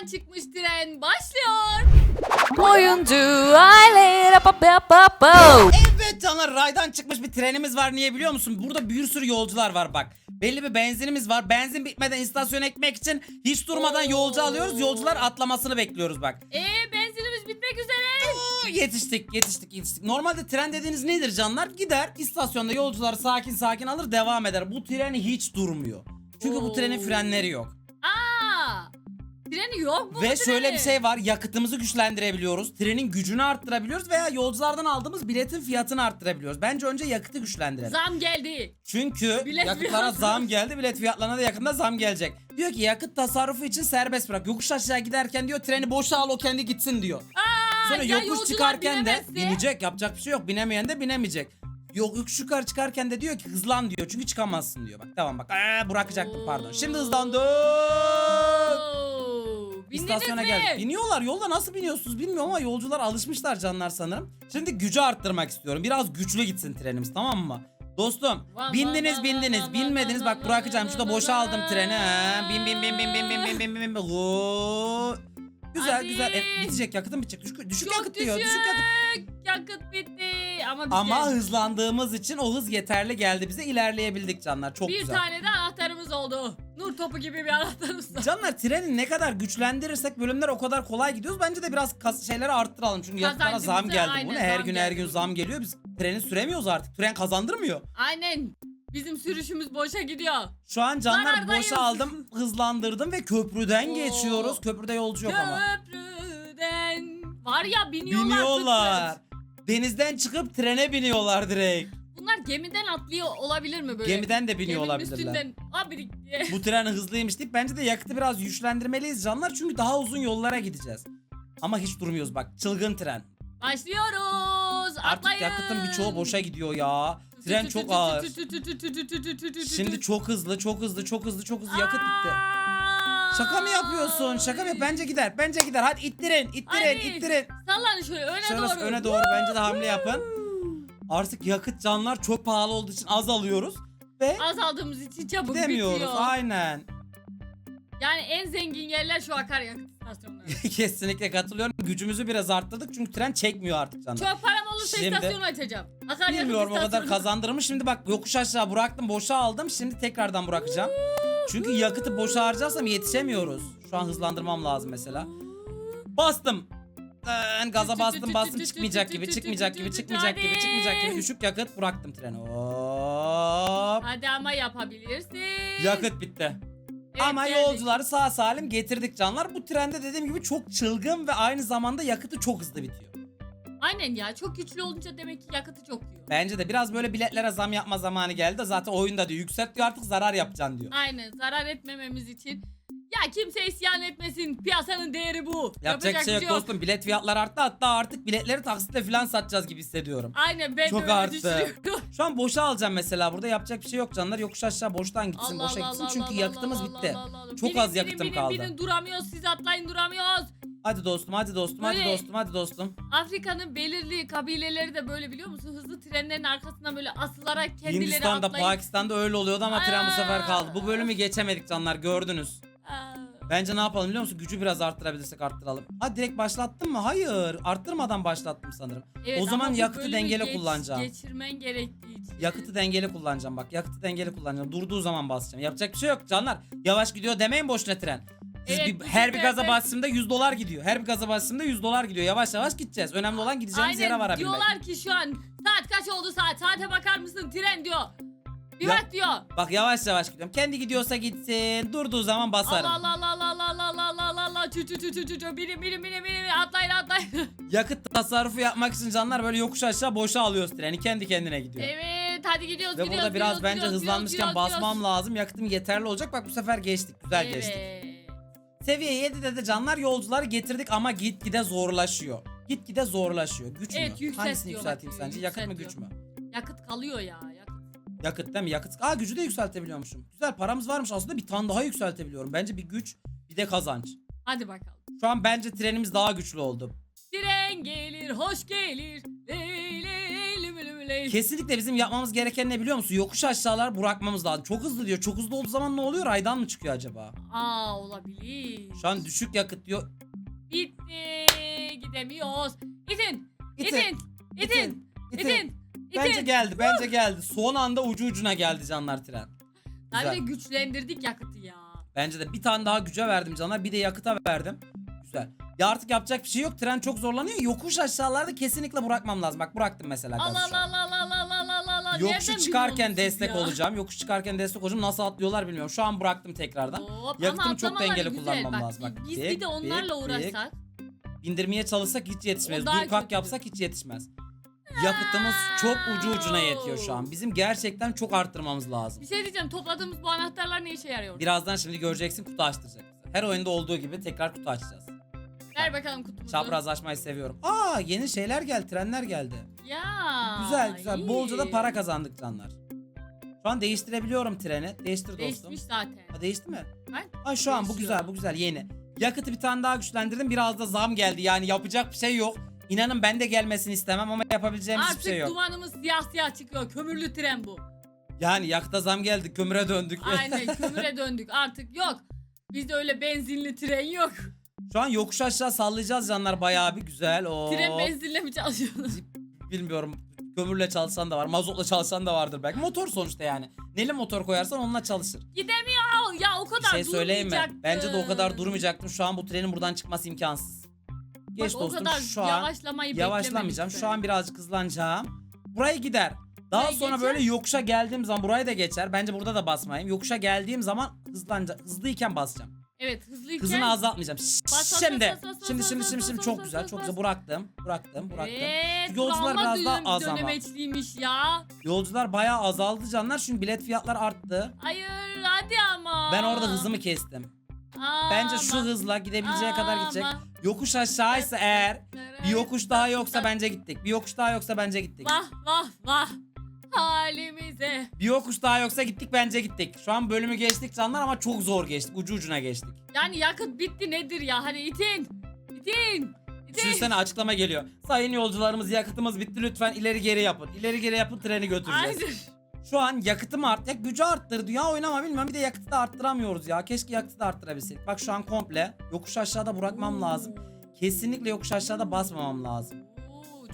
raydan çıkmış tren başlıyor. Oyuncu aile pa pa pa pa. Evet canlar raydan çıkmış bir trenimiz var niye biliyor musun? Burada bir sürü yolcular var bak. Belli bir benzinimiz var. Benzin bitmeden istasyona ekmek için hiç durmadan Oo. yolcu alıyoruz. Yolcular atlamasını bekliyoruz bak. Ee benzinimiz bitmek üzere. Oo, Yetiştik, yetiştik, yetiştik. Normalde tren dediğiniz nedir canlar? Gider istasyonda yolcular sakin sakin alır devam eder. Bu tren hiç durmuyor. Çünkü bu trenin frenleri yok. Treni yok mu? Ve şöyle bir şey var. Yakıtımızı güçlendirebiliyoruz. Trenin gücünü arttırabiliyoruz veya yolculardan aldığımız biletin fiyatını arttırabiliyoruz. Bence önce yakıtı güçlendirelim. Zam geldi. Çünkü Bilet yakıtlara fiyatı. zam geldi. Bilet fiyatlarına da yakında zam gelecek. Diyor ki yakıt tasarrufu için serbest bırak. Yokuş aşağı giderken diyor treni boşa al o kendi gitsin diyor. Aa, Sonra ya yokuş çıkarken de binemezse? binecek. Yapacak bir şey yok. Binemeyen de binemeyecek. Yok yokuş yukarı çıkarken de diyor ki hızlan diyor. Çünkü çıkamazsın diyor. Bak tamam bak. Aa, bırakacaktım pardon. Şimdi hızlandım. Bindiniz İstasyona mi? geldik. Biniyorlar. Yolda nasıl biniyorsunuz bilmiyorum ama yolcular alışmışlar canlar sanırım. Şimdi gücü arttırmak istiyorum. Biraz güçlü gitsin trenimiz tamam mı? Dostum bindiniz bindiniz binmediniz bak bırakacağım vay, şurada boşa aldım treni ha. Bin bin bin bin bin bin bin bin bin bin Oo. Güzel Hadi. güzel e, bitecek yakıtım bitecek düşük, düşük Çok yakıt diyor düşük yakıt. Yakıt bitti. Ama biz Ama hızlandığımız için o hız yeterli geldi bize ilerleyebildik canlar çok bir güzel. tane de anahtarımız oldu. Nur topu gibi bir anahtarımız var. Canlar treni ne kadar güçlendirirsek bölümler o kadar kolay gidiyoruz. Bence de biraz kas şeyleri arttıralım. Çünkü yakıtlara zam Kazancımızı geldi. Bu aynen ne? Her zam gün her geldi gün bu. zam geliyor. Biz treni süremiyoruz artık. Tren kazandırmıyor. Aynen. Bizim sürüşümüz boşa gidiyor. Şu an canlar Zarardayız. boşa aldım, hızlandırdım ve köprüden Oo. geçiyoruz. Köprüde yolcu yok ama. Köprüden. Var ya biniyorlar. Biniyorlar. fıt fıt. Denizden çıkıp trene biniyorlar direkt. Bunlar gemiden atlıyor olabilir mi böyle? Gemiden de biniyor Geminin olabilirler. üstünden abrik diye. Bu tren hızlıymış deyip bence de yakıtı biraz güçlendirmeliyiz canlar. Çünkü daha uzun yollara gideceğiz. Ama hiç durmuyoruz bak. Çılgın tren. Başlıyoruz. Artık Atlayın. yakıtın birçoğu boşa gidiyor ya. Tren çok ağır. Şimdi çok hızlı, çok hızlı, çok hızlı, çok hızlı yakıt bitti. Şaka mı yapıyorsun? Şaka mı? yap- Bence gider. Bence gider. Hadi ittirin, ittirin, Hadi. ittirin. Sallanın şöyle öne Şöyle doğru. öne doğru bence de hamle yapın. Artık yakıt canlar çok pahalı olduğu için az alıyoruz ve Azaldığımız için çabuk gidemiyoruz. bitiyor. Aynen. Yani en zengin yerler şu akaryakıt istasyonları. Kesinlikle katılıyorum. Gücümüzü biraz arttırdık çünkü tren çekmiyor artık canlar. Çok param olursa Şimdi- istasyonu açacağım. Akaryakıt Bilmiyorum o kadar istasyonu. kazandırmış. Şimdi bak yokuş aşağı bıraktım boşa aldım. Şimdi tekrardan bırakacağım. Çünkü yakıtı boşa harcarsam yetişemiyoruz. Şu an hızlandırmam lazım mesela. Bastım. Ben gaza bastım bastım çıkmayacak gibi çıkmayacak gibi çıkmayacak gibi çıkmayacak gibi düşük yakıt bıraktım treni. Hop. Hadi ama yapabilirsin. Yakıt bitti. Evet, Ama geldik. yolcuları sağ salim getirdik canlar. Bu trende dediğim gibi çok çılgın ve aynı zamanda yakıtı çok hızlı bitiyor. Aynen ya çok güçlü olunca demek ki yakıtı çok yiyor. Bence de biraz böyle biletlere zam yapma zamanı geldi. Zaten oyunda diyor yükselt diyor artık zarar yapacaksın diyor. Aynen zarar etmememiz için. Ya kimse isyan etmesin. Piyasanın değeri bu. Yapacak bir şey yok dostum. Bilet fiyatları arttı. Hatta artık biletleri taksitle falan satacağız gibi hissediyorum. Aynen ben Çok de öyle arttı. düşünüyorum. Şu an boşa alacağım mesela burada. Yapacak bir şey yok canlar. Yokuş aşağı boştan gitsin. Allah boşa Allah gitsin. Allah Çünkü Allah yakıtımız Allah bitti. Allah Allah. Çok Binin, az binin, yakıtım binin, kaldı. Binin, duramıyoruz siz atlayın duramıyoruz. Hadi dostum, hadi dostum, hadi Böyle- dostum, hadi dostum. Afrika'nın belirli kabileleri de böyle biliyor musun? Hızlı trenlerin arkasından böyle asılarak kendileri Hindistan'da, atlayıp. Pakistan'da öyle oluyordu ama tren bu sefer kaldı. Bu bölümü geçemedik canlar gördünüz. Aa. Bence ne yapalım biliyor musun? Gücü biraz arttırabilirsek arttıralım. Ha direkt başlattın mı? Hayır. Arttırmadan başlattım sanırım. Evet, O zaman ama bu yakıtı bölümü dengeli kullanacağım. Geçirmen gerektiği için. Yakıtı dengeli kullanacağım bak. Yakıtı dengeli kullanacağım. Durduğu zaman basacağım. Yapacak bir şey yok canlar. Yavaş gidiyor demeyin boşuna tren. Siz Evet, bir- bu her bir gaza sefer- bastığımda 100 dolar gidiyor. Her bir gaza bastığımda 100 dolar gidiyor. Yavaş yavaş gideceğiz. Önemli olan gideceğimiz yere Aynen varabilmek. diyorlar ki şu an saat kaç oldu saat saate bakar mısın tren diyor. Bir Ya- bak diyor. Bak yavaş yavaş gidiyorum. Kendi gidiyorsa gitsin. Durduğu zaman basarım. Allah Allah Allah Allah Allah Allah Allah Allah Allah çü çü çü çü çü çü binin binin binin binin atlayın atlayın. Yakıt tasarrufu yapmak için canlar böyle yokuş aşağı boşa alıyoruz treni. Kendi kendine gidiyor. evet hadi gidiyoruz Ve gidiyoruz. burada biraz gidiyoruz, bence gidiyoruz, hızlanmışken gidiyoruz, basmam gidiyoruz. lazım. Yakıtım yeterli olacak. Bak bu sefer geçtik. Güzel geçtik. Evet. Seviye 7'de de canlar yolcuları getirdik ama gitgide zorlaşıyor. Gitgide zorlaşıyor. Güç Evet, mü? yükselt Hangisini diyor yükselteyim sence? Yakıt mı güç mü? Yakıt kalıyor ya yakıt. Yakıt değil mi? Yakıt. Aa gücü de yükseltebiliyormuşum. Güzel paramız varmış aslında bir tane daha yükseltebiliyorum. Bence bir güç bir de kazanç. Hadi bakalım. Şu an bence trenimiz daha güçlü oldu. Tren gelir hoş gelir. Ley öyleyiz. Kesinlikle bizim yapmamız gereken ne biliyor musun? Yokuş aşağılar bırakmamız lazım. Çok hızlı diyor. Çok hızlı olduğu zaman ne oluyor? Raydan mı çıkıyor acaba? Aa olabilir. Şu an düşük yakıt diyor. Bitti. Gidemiyoruz. İtin. İtin, İtin. İtin. İtin. İtin. Bence geldi. Bence geldi. Son anda ucu ucuna geldi canlar tren. Bence Güzel. güçlendirdik yakıtı ya. Bence de bir tane daha güce verdim canlar. Bir de yakıta verdim. Güzel. Ya artık yapacak bir şey yok. Tren çok zorlanıyor. Yokuş aşağılarda kesinlikle bırakmam lazım. Bak bıraktım mesela gazı Allah şu an. Allah Allah Allah Allah Allah Allah. Nereden çıkarken biliyorsunuz destek ya? olacağım. Yokuş çıkarken destek olacağım. Nasıl atlıyorlar bilmiyorum. Şu an bıraktım tekrardan. Hop, Yakıtımı ama çok atlamaları dengeli güzel. kullanmam Bak, lazım. Bak, Biz dik, bir de onlarla dik, uğraşsak. Bindirmeye çalışsak hiç yetişmez. O daha Dur kalk kötü. yapsak hiç yetişmez. Yakıtımız çok ucu ucuna yetiyor şu an. Bizim gerçekten çok arttırmamız lazım. Bir şey diyeceğim topladığımız bu anahtarlar ne işe yarıyor? Birazdan şimdi göreceksin kutu açtıracak bize. Her oyunda olduğu gibi tekrar kutu açacağız. Ver bakalım kutumuzu. Çapraz açmayı seviyorum. Aa yeni şeyler geldi, trenler geldi. Ya. Güzel güzel. iyi. Bolca da para kazandık canlar. Şu an değiştirebiliyorum treni. Değiştir dostum. Değişmiş zaten. Ha, değişti mi? Bak, Ha şu an bu güzel bu güzel yeni. Yakıtı bir tane daha güçlendirdim. Biraz da zam geldi. Yani yapacak bir şey yok. İnanın ben de gelmesini istemem ama yapabileceğimiz Artık hiçbir şey yok. dumanımız siyah siyah çıkıyor. Kömürlü tren bu. Yani yakıta zam geldi. Kömüre döndük. Aynen kömüre döndük. Artık yok. Bizde öyle benzinli tren yok. Şu an yokuş aşağı sallayacağız canlar bayağı bir güzel. Oo. Tren benzinle mi çalışıyorsunuz? Bilmiyorum. Kömürle çalışan da var. Mazotla çalışan da vardır belki. Motor sonuçta yani. Neli motor koyarsan onunla çalışır. Gidemiyor. Ya o Bir kadar şey söyleyeyim mi? durmayacaktın. Bence de o kadar durmayacaktım. Şu an bu trenin buradan çıkması imkansız. Geç Bak, o dostum kadar şu an yavaşlamayı yavaşlamayacağım. Şu an birazcık hızlanacağım. Buraya gider. Daha Buraya sonra geçer. böyle yokuşa geldiğim zaman burayı da geçer. Bence burada da basmayayım. Yokuşa geldiğim zaman hızlanacağım. Hızlıyken basacağım. Evet hızlıyken. Hızını azaltmayacağım. Bas, bas, Şimdi. bas, bas, bas, Şimdi bas, şimdi bas, şimdi bas, şimdi çok bas, güzel. bas, Çok bas. güzel bıraktım. Bıraktım. Bıraktım. Evet. Yolcular bu biraz daha ama. dönemeçliymiş ya. Yolcular bayağı azaldı canlar çünkü bilet fiyatları arttı. Hayır hadi ama. Ben orada hızımı kestim. Bence şu Ama, hızla gidebileceği kadar gidecek. ama. Yokuş aşağıysa eğer bir yokuş daha yoksa bence gittik. Bir yokuş daha yoksa bence gittik. Vah vah vah. Halimize. Bir yokuş daha yoksa gittik bence gittik. Şu an bölümü geçtik canlar ama çok zor geçtik. Ucu ucuna geçtik. Yani yakıt bitti nedir ya? Hadi itin. İtin. Düşünsene açıklama geliyor. Sayın yolcularımız yakıtımız bitti lütfen ileri geri yapın. İleri geri yapın treni götüreceğiz. Aynen. Şu an yakıtım art. Ya gücü arttırdı ya oynama bilmem. Bir de yakıtı da arttıramıyoruz ya. Keşke yakıtı da arttırabilsek. Bak şu an komple yokuş aşağıda bırakmam lazım. Kesinlikle yokuş aşağıda basmamam lazım.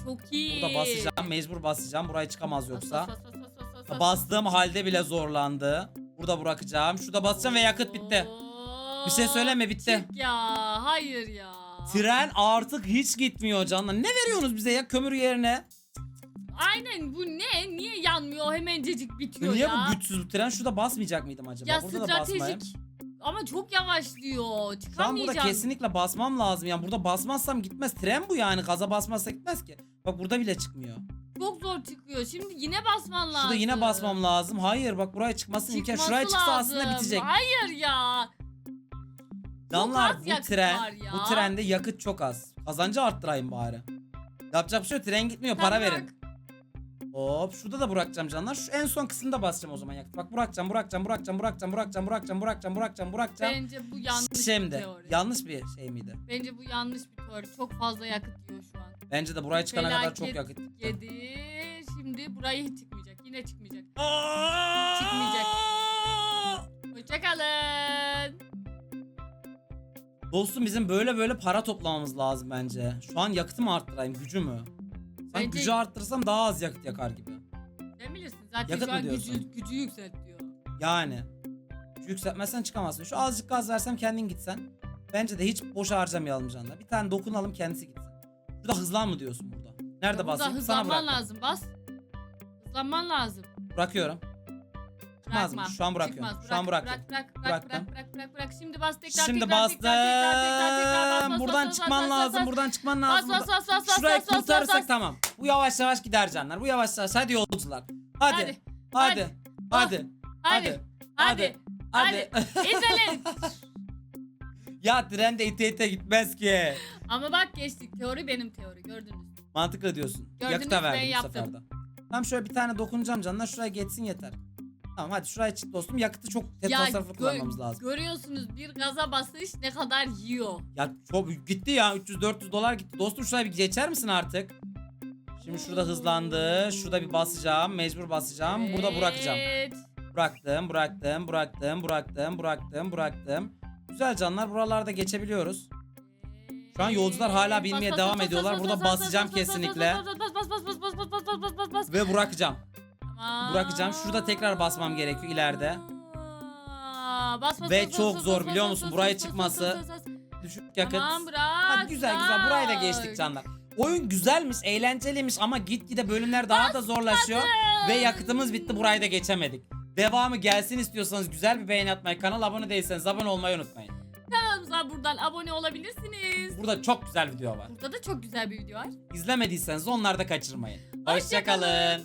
Çok iyi. Burada basacağım. Mecbur basacağım. Buraya çıkamaz yoksa. Bas, bas, bas, bas, bas, bas. Bastığım halde bile zorlandı. Burada bırakacağım. Şurada basacağım ve yakıt bitti. Bir şey söyleme, bitti. Çık ya. Hayır ya. Tren artık hiç gitmiyor canlar. Ne veriyorsunuz bize ya kömür yerine? Aynen bu ne? Niye yanmıyor? Hemencecik bitiyor Niye ya. bu güçsüz bu tren? Şurada basmayacak mıydım acaba? Ya burada da basmayayım. stratejik. Ama çok yavaşlıyor. Şu an burada Çıkamayacağım. kesinlikle basmam lazım. Yani burada basmazsam gitmez. Tren bu yani. Gaza basmazsa gitmez ki. Bak burada bile çıkmıyor. Çok zor çıkıyor. Şimdi yine basman lazım. Şurada yine basmam lazım. Hayır bak buraya çıkması imkan. Şuraya çıksa aslında lazım. bitecek. Hayır ya. Canlar az bu yakıt tren ya. bu trende yakıt çok az. Kazancı arttırayım bari. Yapacak bir şey yok. Tren gitmiyor. Para Tamam. verin. Hop şurada da bırakacağım canlar. Şu en son kısımda basacağım o zaman yakıt. Bak bırakacağım, bırakacağım, bırakacağım, bırakacağım, bırakacağım, bırakacağım, bırakacağım, bırakacağım, bırakacağım. Bence bu yanlış bir Şimdi teori. yanlış bir şey miydi? Bence bu yanlış bir teori. Çok fazla yakıt yiyor şu. Bence de buraya çıkana kadar çok yakıt. Yedi. Şimdi burayı hiç çıkmayacak. Yine çıkmayacak. Çıkmayacak. Hoşçakalın. Dostum bizim böyle böyle para toplamamız lazım bence. Şu an yakıtımı arttırayım, gücü mü? Sanki Bence- gücü arttırsam daha az yakıt yakar gibi. Ne bilirsin zaten Yakıt şu mı an gücü, diyorsun? gücü yükseltiyor. Yani. Gücü yükseltmezsen çıkamazsın. Şu azıcık gaz versem kendin gitsen. Bence de hiç boşa harcamayalım canlar. Bir tane dokunalım kendisi gitsin. Şurada hızlan mı diyorsun burada? Nerede Burada basayım? Sana hızlanman lazım. Bas. Hızlanman lazım. Bırakıyorum. Çıkmaz mı? Bırakma. Şu an bırakıyorum. Çıkmaz. Şu an Bırak, bıraktım. Bırak bırak bırak Bıraktım. bırak bırak bırak. Şimdi bas tekrar Şimdi tekrar bastım. tekrar tekrar tekrar tekrar bas, bas, Buradan bas, çıkman bas, lazım. bas, Buradan çıkman Bas lazım. bas Burada- bas bas bas Şurayı bas bas kurtarırsak bas. tamam. Bu yavaş yavaş gider canlar. Bu yavaş yavaş. Hadi yolcular. Hadi. Hadi. Hadi. Hadi. Hadi. Hadi. Hadi. Hadi. İzleyin. Ya tren de ite ite gitmez ki. Ama bak geçtik. Teori benim teori. Gördünüz. Mantıklı diyorsun. Gördünüz, Yakıta ben verdim bu yaptım. sefer de. Tamam şöyle bir tane dokunacağım canlar. Şuraya geçsin yeter. Tamam hadi şuraya çık dostum. Yakıtı çok Ya tasarruflu gö- kullanmamız lazım. Görüyorsunuz bir gaza basış ne kadar yiyor. Ya çok gitti ya 300-400 dolar gitti. Dostum şuraya bir geçer misin artık? Şimdi şurada hızlandı. Şurada bir basacağım. Mecbur basacağım. Burada bırakacağım. Evet. Bıraktım, bıraktım, bıraktım, bıraktım, bıraktım, bıraktım. Güzel canlar buralarda geçebiliyoruz. Şu an yolcular hala binmeye Bas, devam bas, ediyorlar. bas, Burada bas, bas, basacağım bas, bas, kesinlikle. Bas bas bas bas bas bas bas bas bas bas bas bas. Ve bırakacağım. Tamam. Bırakacağım. Şurada tekrar basmam gerekiyor ileride. Aa, Bas bas Ve bas, çok bas, zor bas, biliyor musun? bas, Buraya bas, çıkması. bas, bas, bas. Düşük yakıt. Tamam bırak. Ha, güzel güzel burayı da geçtik canlar. Oyun güzelmiş, eğlenceliymiş ama gitgide bölümler daha da zorlaşıyor. Ve yakıtımız bitti burayı da geçemedik. Devamı gelsin istiyorsanız güzel bir beğeni atmayı, kanala abone değilseniz abone olmayı unutmayın. Kanalımıza buradan abone olabilirsiniz. Burada çok güzel video var. Burada da çok güzel bir video var. İzlemediyseniz onları da kaçırmayın. Hoşça Hoşçakalın.